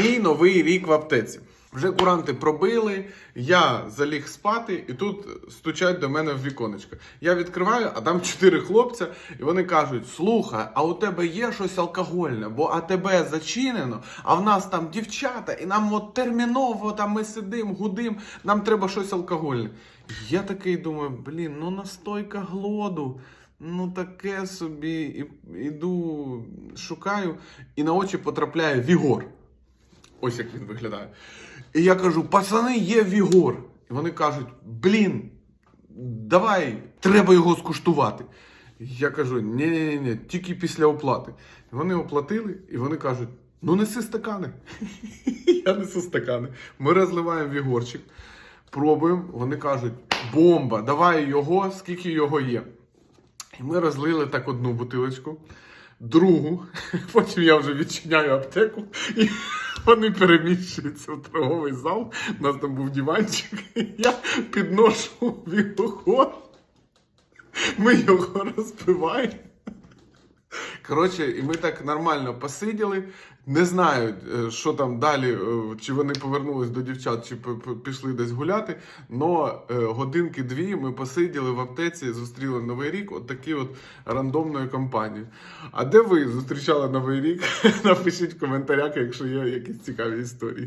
Мій новий рік в аптеці. Вже куранти пробили, я заліг спати, і тут стучать до мене в віконечко. Я відкриваю, а там чотири хлопця, і вони кажуть: слухай, а у тебе є щось алкогольне, бо АТБ зачинено, а в нас там дівчата, і нам от терміново там ми сидим, гудим, нам треба щось алкогольне. Я такий думаю, блін, ну настойка глоду. Ну, таке собі, іду, шукаю, і на очі потрапляє Вігор. Ось як він виглядає. І я кажу: пацани, є Вігор. І вони кажуть: блін, давай, треба його скуштувати. Я кажу: ні ні ні тільки після оплати. І вони оплатили, і вони кажуть: ну неси стакани. Я несу стакани. Ми розливаємо Вігорчик, пробуємо. Вони кажуть: бомба, давай його, скільки його є. І ми розлили так одну бутилочку, другу, потім я вже відчиняю аптеку, і вони переміщуються в торговий зал. У нас там був диванчик, я підношу вігор, ми його розпиваємо. Коротше, і ми так нормально посиділи. Не знаю, е, що там далі, е, чи вони повернулись до дівчат, чи пішли десь гуляти. Но е, годинки-дві ми посиділи в аптеці, зустріли Новий рік, от такі от рандомної компанії. А де ви зустрічали Новий рік? Напишіть в коментарях, якщо є якісь цікаві історії.